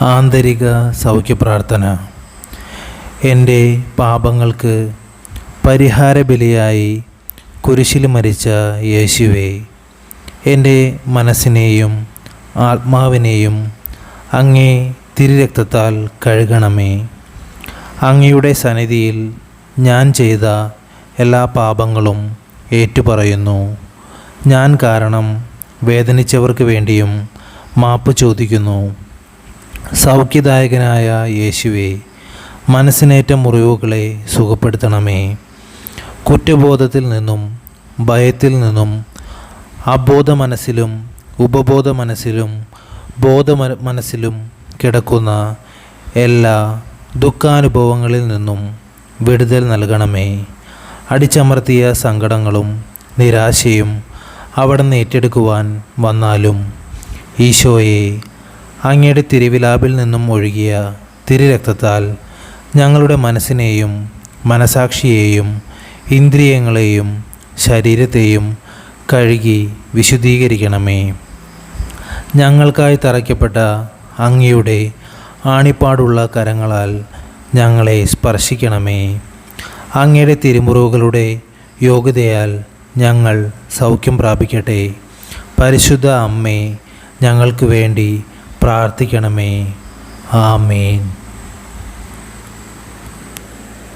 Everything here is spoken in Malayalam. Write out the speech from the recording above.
ആന്തരിക സൗഖ്യപ്രാർത്ഥന. എന്റെ പാപങ്ങൾക്ക് പരിഹാരബലിയായി കുരിശിൽ മരിച്ച യേശുവേ എന്റെ മനസ്സിനെയും ആത്മാവിനെയും അങ്ങേ തിരുരക്തത്താൽ കഴുകണമേ. അങ്ങയുടെ സന്നിധിയിൽ ഞാൻ ചെയ്ത എല്ലാ പാപങ്ങളും ഏറ്റുപറയുന്നു. ഞാൻ കാരണം വേദനിച്ചവർക്ക് വേണ്ടിയും മാപ്പ് ചോദിക്കുന്നു. സൗഖ്യദായകനായ യേശുവെ മനസ്സിനേറ്റ മുറിവുകളെ സുഖപ്പെടുത്തണമേ. കുറ്റബോധത്തിൽ നിന്നും ഭയത്തിൽ നിന്നും അബോധ മനസ്സിലും ഉപബോധ മനസ്സിലും ബോധ മനസ്സിലും കിടക്കുന്ന എല്ലാ ദുഃഖാനുഭവങ്ങളിൽ നിന്നും വിടുതൽ നൽകണമേ. അടിച്ചമർത്തിയ സങ്കടങ്ങളും നിരാശയും അവിടെ നിന്ന് ഏറ്റെടുക്കുവാൻ വന്നാലും ഈശോയെ അങ്ങയുടെ തിരുവിലാപിൽ നിന്നും ഒഴുകിയ തിരുരക്തത്താൽ ഞങ്ങളുടെ മനസ്സിനെയും മനസാക്ഷിയെയും ഇന്ദ്രിയങ്ങളെയും ശരീരത്തെയും കഴുകി വിശുദ്ധീകരിക്കണമേ. ഞങ്ങൾക്കായി തറയ്ക്കപ്പെട്ട അങ്ങയുടെ ആണിപ്പാടുള്ള കരങ്ങളാൽ ഞങ്ങളെ സ്പർശിക്കണമേ. അങ്ങയുടെ തിരുമുറിവുകളുടെ യോഗ്യതയാൽ ഞങ്ങൾ സൗഖ്യം പ്രാപിക്കട്ടെ. പരിശുദ്ധ അമ്മേ ഞങ്ങൾക്ക് വേണ്ടി പ്രാർത്ഥിക്കണമേ. ആമേൻ.